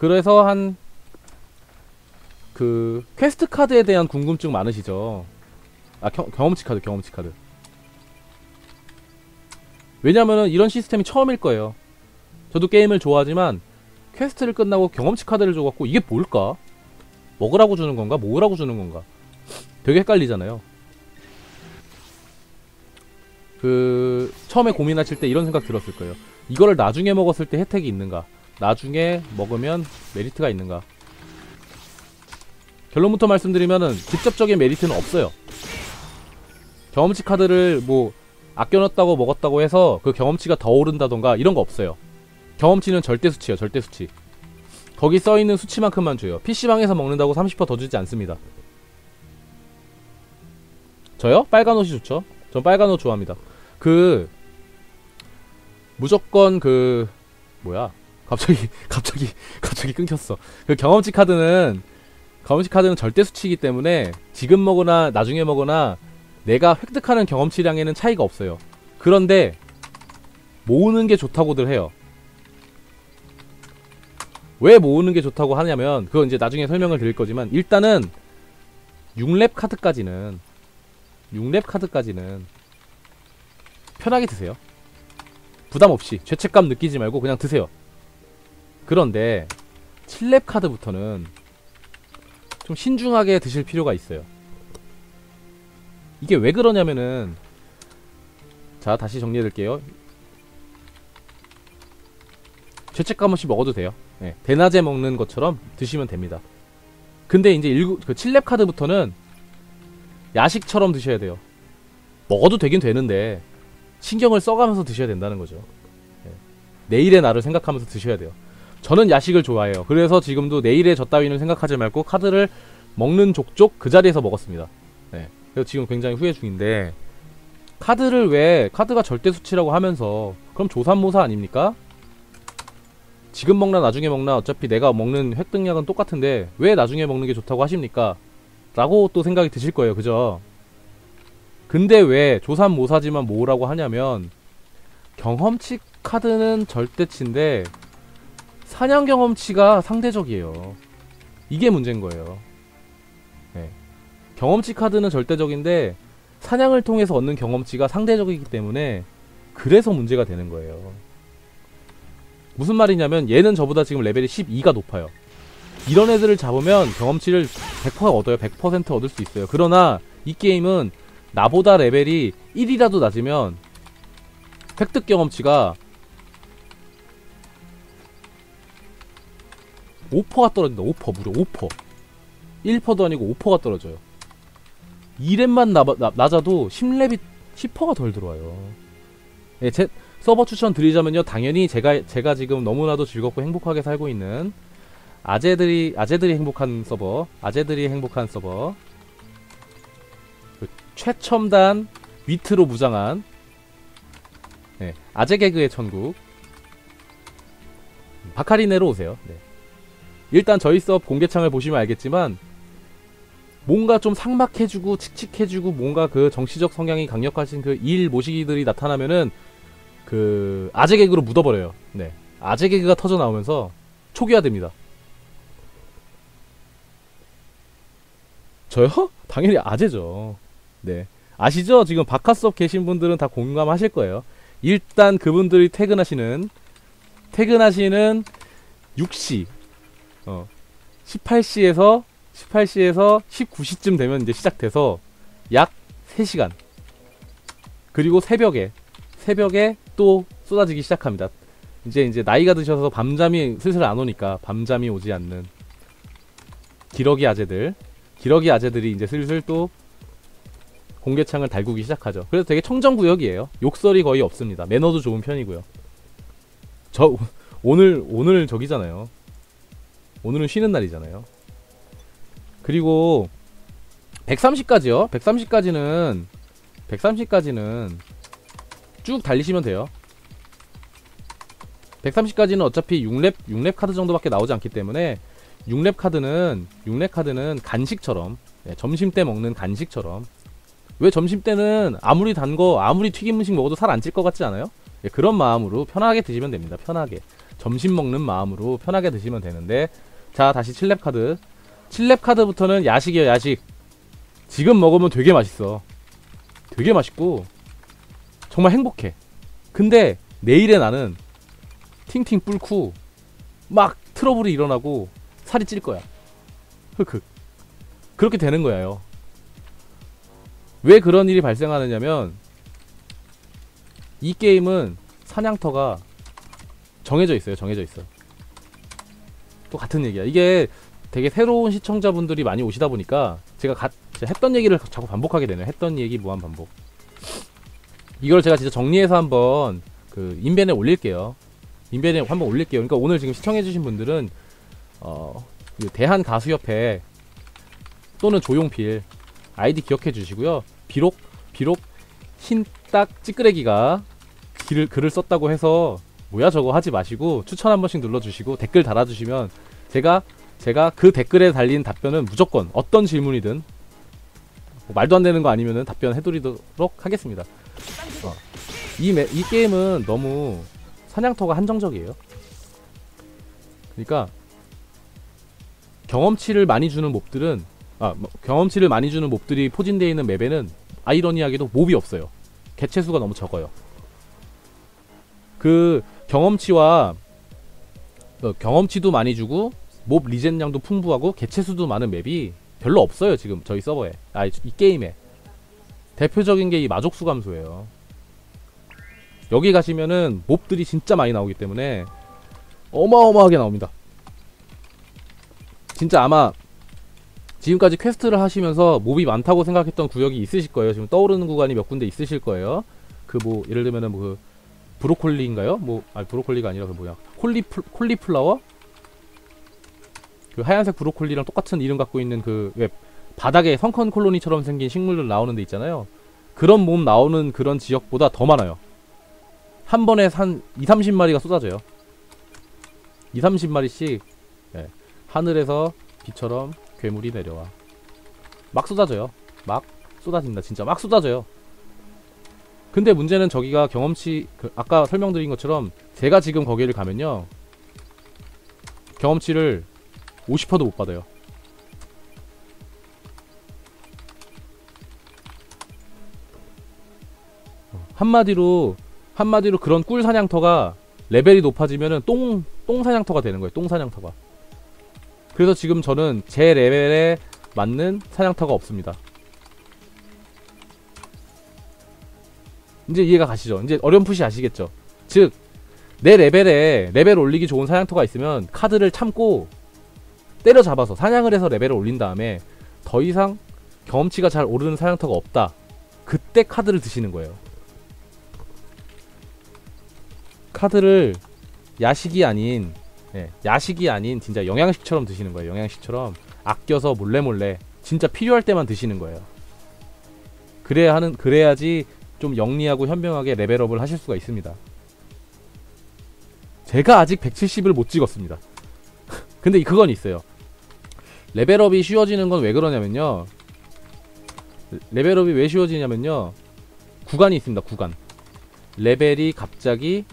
그래서 한 그 퀘스트 카드에 대한 궁금증 많으시죠? 아 겨, 경험치 카드 경험치 카드 왜냐면은 이런 시스템이 처음일 거예요 저도 게임을 좋아하지만 퀘스트를 끝나고 경험치 카드를 줘갖고 이게 뭘까? 먹으라고 주는 건가? 모으라고 주는 건가? 되게 헷갈리잖아요 그 처음에 고민하실 때 이런 생각 들었을 거예요 이거를 나중에 먹었을 때 혜택이 있는가 나중에 먹으면 메리트가 있는가 결론부터 말씀드리면은 직접적인 메리트는 없어요. 경험치 카드를 뭐 아껴놨다고 먹었다고 해서 그 경험치가 더 오른다던가 이런 거 없어요. 경험치는 절대 수치예요. 절대 수치. 거기 써있는 수치만큼만 줘요. PC방에서 먹는다고 30%더 주지 않습니다. 저요? 빨간 옷이 좋죠. 전 빨간 옷 좋아합니다. 그 무조건 그 뭐야? 갑자기 갑자기 갑자기 끊겼어. 그 경험치 카드는 경험치 카드는 절대 수치이기 때문에 지금 먹거나 나중에 먹거나 내가 획득하는 경험치량에는 차이가 없어요. 그런데 모으는 게 좋다고들 해요. 왜 모으는 게 좋다고 하냐면 그건 이제 나중에 설명을 드릴 거지만 일단은 6렙 카드까지는 6렙 카드까지는 편하게 드세요. 부담 없이 죄책감 느끼지 말고 그냥 드세요. 그런데 7렙 카드부터는 좀 신중하게 드실 필요가 있어요. 이게 왜 그러냐면은 자 다시 정리해드릴게요. 죄책감 없이 먹어도 돼요. 네, 대낮에 먹는 것처럼 드시면 됩니다. 근데 이제 일구, 그 7렙 카드부터는 야식처럼 드셔야 돼요. 먹어도 되긴 되는데 신경을 써가면서 드셔야 된다는 거죠. 네. 내일의 나를 생각하면서 드셔야 돼요. 저는 야식을 좋아해요. 그래서 지금도 내일의 저 따위는 생각하지 말고 카드를 먹는 족족 그 자리에서 먹었습니다. 네. 그래서 지금 굉장히 후회 중인데 카드를 왜 카드가 절대 수치라고 하면서 그럼 조산모사 아닙니까? 지금 먹나 나중에 먹나 어차피 내가 먹는 획득량은 똑같은데 왜 나중에 먹는 게 좋다고 하십니까? 라고 또 생각이 드실 거예요. 그죠? 근데 왜 조산모사지만 모으라고 하냐면 경험치 카드는 절대치인데 사냥 경험치가 상대적이에요. 이게 문제인 거예요. 네. 경험치 카드는 절대적인데 사냥을 통해서 얻는 경험치가 상대적이기 때문에 그래서 문제가 되는 거예요. 무슨 말이냐면 얘는 저보다 지금 레벨이 12가 높아요. 이런 애들을 잡으면 경험치를 100% 얻어요. 100% 얻을 수 있어요. 그러나 이 게임은 나보다 레벨이 1이라도 낮으면 획득 경험치가 5%가 떨어진다. 5% 무려 5%. 1%도 아니고 5%가 떨어져요. 2렙만 나, 나, 낮아도 10렙이 10%가 덜 들어와요. 예, 제 서버 추천 드리자면요. 당연히 제가 제가 지금 너무나도 즐겁고 행복하게 살고 있는 아재들이 아재들이 행복한 서버, 아재들이 행복한 서버. 그 최첨단 위트로 무장한 네, 아재 개그의 천국. 바카리네로 오세요. 네. 일단 저희 수업 공개창을 보시면 알겠지만 뭔가 좀 삭막해지고 칙칙해지고 뭔가 그 정치적 성향이 강력하신 그 일 모시기들이 나타나면은 그 아재 개그로 묻어버려요. 네, 아재 개그가 터져 나오면서 초기화됩니다. 저요? 당연히 아재죠. 네. 아시죠? 지금 바카스업 계신 분들은 다 공감하실 거예요. 일단 그분들이 퇴근하시는 퇴근하시는 6시 어 18시에서 18시에서 19시쯤 되면 이제 시작돼서 약 3시간 그리고 새벽에 새벽에 또 쏟아지기 시작합니다. 이제 이제 나이가 드셔서 밤잠이 슬슬 안 오니까 밤잠이 오지 않는 기러기 아재들 기러기 아재들이 이제 슬슬 또 공개창을 달구기 시작하죠. 그래서 되게 청정구역이에요. 욕설이 거의 없습니다. 매너도 좋은 편이고요. 저 오늘 오늘 저기잖아요. 오늘은 쉬는 날이잖아요. 그리고 130까지요. 130까지는 130까지는 쭉 달리시면 돼요. 130까지는 어차피 6렙 6렙 카드 정도밖에 나오지 않기 때문에 6렙 카드는 6렙 카드는 간식처럼 네, 점심 때 먹는 간식처럼 왜 점심 때는 아무리 단 거 아무리 튀김 음식 먹어도 살 안 찔 것 같지 않아요? 네, 그런 마음으로 편하게 드시면 됩니다. 편하게 점심 먹는 마음으로 편하게 드시면 되는데 자 다시 7렙 카드. 7렙 카드부터는 야식이에요 야식. 지금 먹으면 되게 맛있어. 되게 맛있고 정말 행복해. 근데 내일의 나는 팅팅 뿔고 막 트러블이 일어나고 살이 찔 거야. 흑흑. 그렇게 되는 거예요. 왜 그런 일이 발생하느냐면 이 게임은 사냥터가 정해져 있어요. 정해져 있어. 또 같은 얘기야. 이게 되게 새로운 시청자분들이 많이 오시다 보니까 제가 가, 했던 얘기를 자꾸 반복하게 되네요. 했던 얘기 무한 반복. 이걸 제가 진짜 정리해서 한번 그 인벤에 올릴게요. 인벤에 한번 올릴게요. 그러니까 오늘 지금 시청해주신 분들은 어, 그 대한 가수협회 또는 조용필 아이디 기억해 주시고요. 비록 비록 흰딱 찌끄레기가 글을, 글을 썼다고 해서 뭐야 저거 하지 마시고 추천 한 번씩 눌러주시고 댓글 달아주시면 제가 제가 그 댓글에 달린 답변은 무조건 어떤 질문이든 뭐 말도 안 되는 거 아니면은 답변 해드리도록 하겠습니다. 어. 이, 매, 이 게임은 너무 사냥터가 한정적이에요. 그러니까 경험치를 많이 주는 몹들은 아 뭐, 경험치를 많이 주는 몹들이 포진되어 있는 맵에는 아이러니하게도 몹이 없어요. 개체수가 너무 적어요. 그 경험치와 어, 경험치도 많이 주고 몹 리젠량도 풍부하고 개체수도 많은 맵이 별로 없어요 지금 저희 서버에. 아이 이 게임에. 대표적인 게 이 마족수 감소예요. 여기 가시면은 몹들이 진짜 많이 나오기 때문에 어마어마하게 나옵니다. 진짜 아마 지금까지 퀘스트를 하시면서 몹이 많다고 생각했던 구역이 있으실 거예요. 지금 떠오르는 구간이 몇 군데 있으실 거예요. 그 뭐 예를 들면은 뭐 그 브로콜리인가요? 뭐 아니 브로콜리가 아니라 그 뭐야 콜리플 콜리플라워? 그 하얀색 브로콜리랑 똑같은 이름 갖고 있는 그 왜 바닥에 성컨 콜로니처럼 생긴 식물들 나오는 데 있잖아요. 그런 몸 나오는 그런 지역보다 더 많아요. 한 번에 한 2, 30마리가 쏟아져요. 2, 30마리씩 예, 하늘에서 비처럼 괴물이 내려와. 막 쏟아져요. 막 쏟아진다. 진짜 막 쏟아져요. 근데 문제는 저기가 경험치 그 아까 설명드린 것처럼 제가 지금 거기를 가면요. 경험치를 50%도 못 받아요. 한마디로 한마디로 그런 꿀 사냥터가 레벨이 높아지면은 똥, 똥 사냥터가 되는 거예요 똥 사냥터가. 그래서 지금 저는 제 레벨에 맞는 사냥터가 없습니다 이제 이해가 가시죠? 이제 어렴풋이 아시겠죠? 즉, 내 레벨에 레벨 올리기 좋은 사냥터가 있으면 카드를 참고 때려잡아서 사냥을 해서 레벨을 올린 다음에 더 이상 경험치가 잘 오르는 사냥터가 없다. 그때 카드를 드시는 거예요. 카드를 야식이 아닌 예, 야식이 아닌 진짜 영양식처럼 드시는 거예요. 영양식처럼 아껴서 몰래 몰래 진짜 필요할 때만 드시는 거예요. 그래야 하는 그래야지 좀 영리하고 현명하게 레벨업을 하실 수가 있습니다. 제가 아직 170을 못 찍었습니다. 근데 그건 있어요. 레벨업이 쉬워지는 건 왜 그러냐면요. 레벨업이 왜 쉬워지냐면요. 구간이 있습니다. 구간. 레벨이 갑자기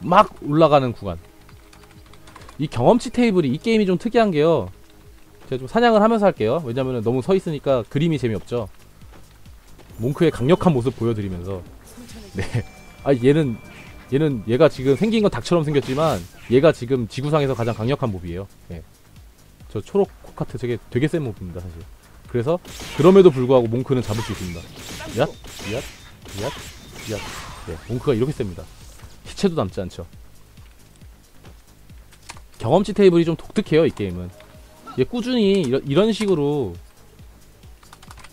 막 올라가는 구간. 이 경험치 테이블이 이 게임이 좀 특이한 게요. 제가 좀 사냥을 하면서 할게요. 왜냐면 너무 서 있으니까 그림이 재미없죠. 몽크의 강력한 모습 보여드리면서 네. 아 얘는 얘는 얘가 지금 생긴 건 닭처럼 생겼지만 얘가 지금 지구상에서 가장 강력한 몹이에요. 예. 저 초록 코카트 저게 되게 센 몹입니다 사실. 그래서 그럼에도 불구하고 몽크는 잡을 수 있습니다. 얏, 얏, 얏, 얏. 네, 몽크가 이렇게 셉니다. 시체도 남지 않죠. 경험치 테이블이 좀 독특해요 이 게임은. 얘 꾸준히 이런, 이런 식으로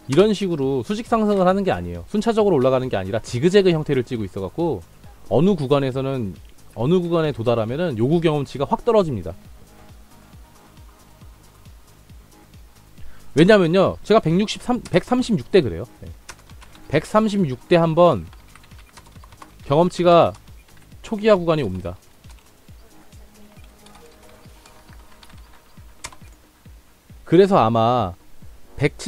이런 식으로 수직 상승을 하는 게 아니에요. 순차적으로 올라가는 게 아니라 지그재그 형태를 찌고 있어갖고 어느 구간에서는 어느 구간에 도달하면은 요구 경험치가 확 떨어집니다. 왜냐면요, 제가 163, 136대 그래요. 네. 136대 한번 경험치가 초기화 구간이 옵니다. 그래서 아마 170